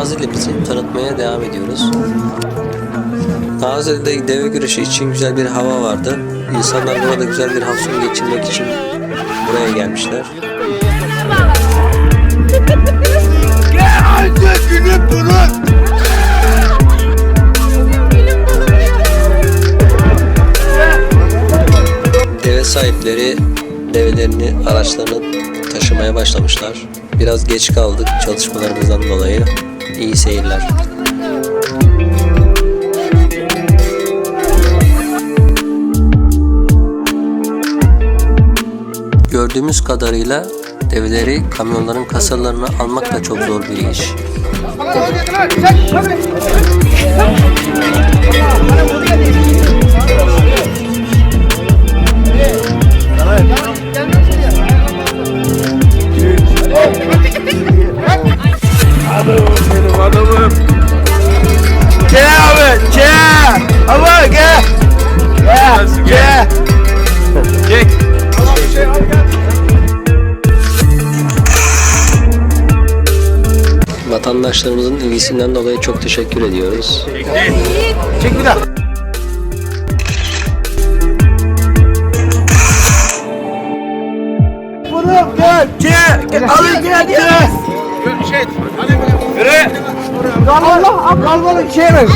Nazilli'mizi tanıtmaya devam ediyoruz. Nazilli'de deve güreşi için güzel bir hava vardı. İnsanlar burada güzel bir hafta geçirmek için buraya gelmişler. Deve sahipleri develerini araçlarını taşımaya başlamışlar. Biraz geç kaldık çalışmalarımızdan dolayı. İyi seyirler. Gördüğümüz kadarıyla develeri kamyonların kasalarına almak da çok zor bir iş. Benim Vatandaşlarımızın ilgisinden dolayı çok teşekkür ediyoruz. Çek bir daha. Bunu gel, gel, gel, abi gel, gel. Şey, Yürü. Allah, kalmalı şey mi?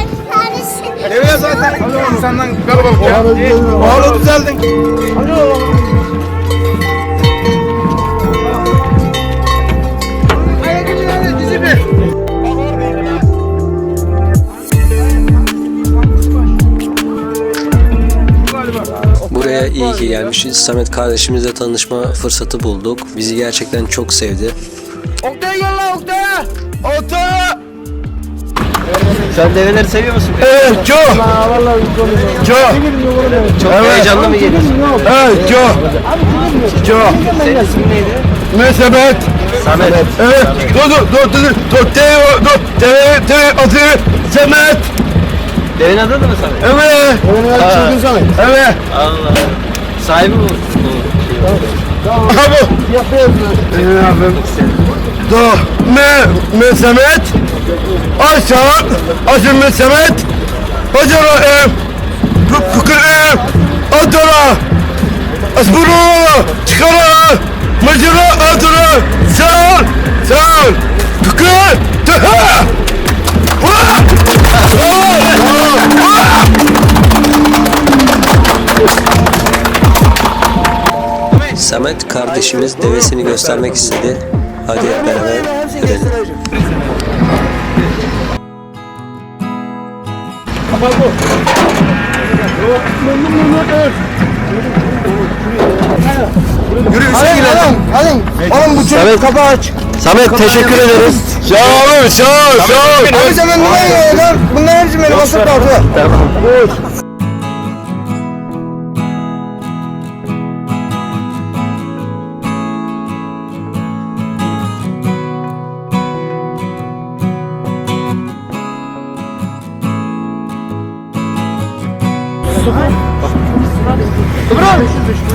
Deveye zaten insandan kalabalık. Oğlum düzeldin. Dizi iyi gelmişiz. Samet kardeşimizle tanışma fırsatı bulduk. Bizi gerçekten çok sevdi. Oktay gel lan Oktay. Oktay. Sen develeri seviyor musun? Evet, çok. Çok. Çok heyecanlı mı geliyorsun? Evet, çok. Çok. Senin ismin neydi? Mesebet. Samet. Evet. Dur dur dur dur dur. Teo dur. Teo Teo adı Semet. Devin adı da mı Samet? Evet. Çılgın Samet. Evet. Allah. Sahibi bu. Abi. Evet abim. Dur. Me Mesemet. Aşağı. Aşağı Mesemet. Hacara ev. Fıkır ev. Adara. Asburu. Çıkara. Macera adara. Sağ. Sağ Samet kardeşimiz devesini göstermek istedi. Hadi hep beraber görelim. Yürüyüşe girelim. Hadi. Oğlum bu çocuk kapı aç. Samet teşekkür ederiz. Sağ olun, sağ ol, sağ ol. Abi sen ben bunları yiyorlar. Bunların hepsi benim asıl kalkıyor. Tamam.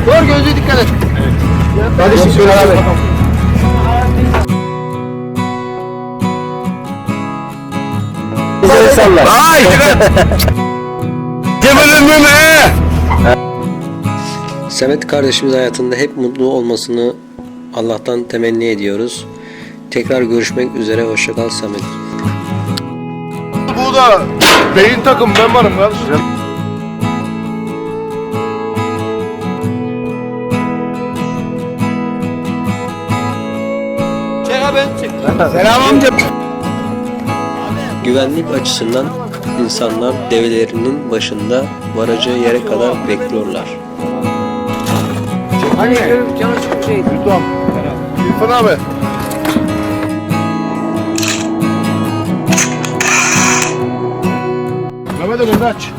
Dur gözlüğü dikkat et. Kardeşim şöyle abi. Bize salla. Ay Cemal'in müme. Samet kardeşimiz hayatında hep mutlu olmasını Allah'tan temenni ediyoruz. Tekrar görüşmek üzere. Hoşçakal Samet. Bu da beyin takım ben varım kardeşim. Abi. Selam amca. Güvenlik açısından insanlar develerinin başında varacağı yere kadar bekliyorlar. Hani şey. Tamam. İrfan abi. Mehmet abi aç.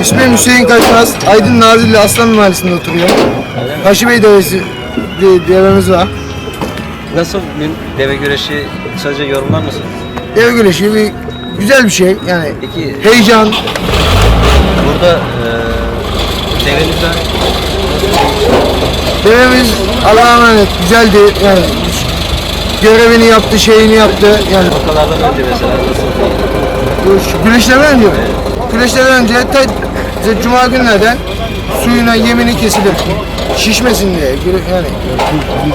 İsmim Hüseyin Kaçmaz. Aydın Nazilli Aslan Mahallesi'nde oturuyorum. Kaşı Bey devesi de, devemiz var. Nasıl bir deve güreşi kısaca yorumlar mısın? Dev güreşi bir güzel bir şey. Yani Peki heyecan. burada e, devenizden Devemiz Allah'a emanet güzeldi. Yani görevini yaptı, şeyini yaptı. Yani Ortalardan önce mesela nasıl? güreşlerden önce mi? Güreşlerden önce ta, cuma günlerden suyuna yemini kesilir. Şişmesin diye. Yani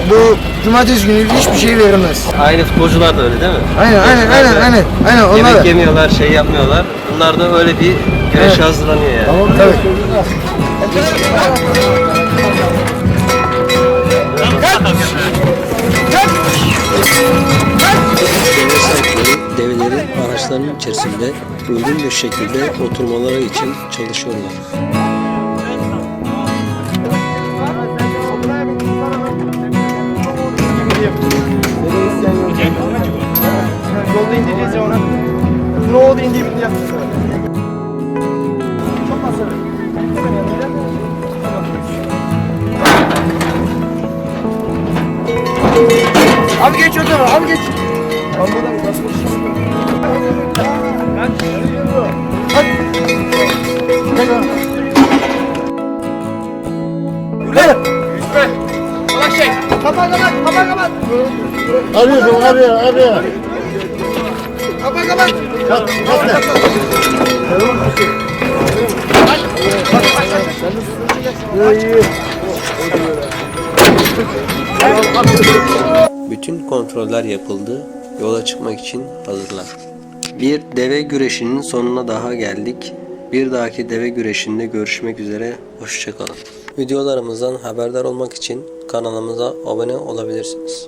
bu cumartesi günü hiçbir şey verilmez. Aynı futbolcular da öyle değil mi? Aynen aynen aynen aynen. Aynen onlar Yemek da. yemiyorlar, şey yapmıyorlar. Bunlar da öyle bir güreşe hazırlanıyor yani. Tabii. Deve sahipleri develerin araçlarının içerisinde uygun bir şekilde oturmaları için çalışıyorlar. Yolda indireceğiz ya ona. Ne oldu indi bindi yaptı. Çok nasıl? Yanıyla. Abi geç o zaman, abi geç. Abi buradan basmış. Hadi. Gel. Arıyorsun, arıyor, arıyor. Kapat kapat. Bütün kontroller yapıldı. Yola çıkmak için hazırlan. Bir deve güreşinin sonuna daha geldik. Bir dahaki deve güreşinde görüşmek üzere. Hoşçakalın. Videolarımızdan haberdar olmak için kanalımıza abone olabilirsiniz.